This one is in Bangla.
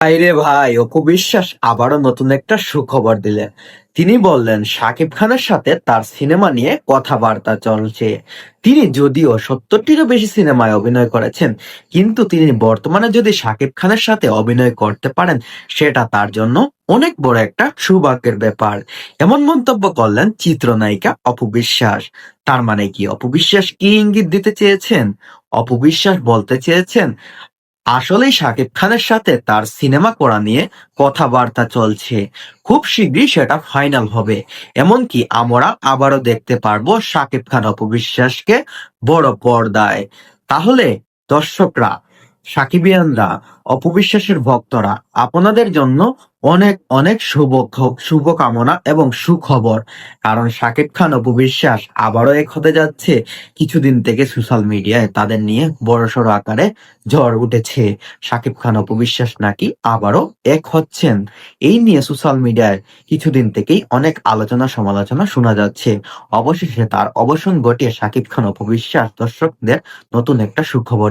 ভাইরে ভাই, অপু বিশ্বাস আবারও নতুন একটা সুখবর দিলেন। তিনি বললেন শাকিব খানের সাথে তার সিনেমা নিয়ে কথাবার্তা চলছে। তিনি যদিও সত্তরটিরও বেশি সিনেমায় অভিনয় করেছেন, কিন্তু তিনি বর্তমানে যদি শাকিব খানের সাথে অভিনয় করতে পারেন, সেটা তার জন্য অনেক বড় একটা সৌভাগ্যের ব্যাপার। এমন মন্তব্য করলেন চিত্রনায়িকা অপু বিশ্বাস। তার মানে কি, অপু বিশ্বাস কি ইঙ্গিত দিতে চেয়েছেন? অপু বিশ্বাস বলতে চেয়েছেন আসলেই শাকিব খানের সাথে তার সিনেমা করা নিয়ে কথাবার্তা চলছে। খুব শীঘ্রই সেটা ফাইনাল হবে। এমনকি আমরা আবারও দেখতে পারব শাকিব খান অপবিশ্বাসকে বড় পর্দায়। তাহলে দর্শকরা সাকিবিয়ানরা, অপবিশ্বাসের ভক্তরা, আপনাদের জন্য অনেক অনেক শুভ, শুভকামনা এবং সুখবর। কারণ শাকিব খান অপবিশ্বাস আবারও এক হতে যাচ্ছে। কিছুদিন থেকে সোশ্যাল মিডিয়ায় তাদের নিয়ে বড়সড় আকারে ঝড় উঠেছে। শাকিব খান অপবিশ্বাস নাকি আবারও এক হচ্ছেন। এই নিয়ে সোশ্যাল মিডিয়ায় কিছুদিন থেকেই অনেক আলোচনা সমালোচনা শোনা যাচ্ছে। অবশেষে তার অবসান ঘটিয়ে শাকিব খান অপবিশ্বাস দর্শকদের নতুন একটা সুখবর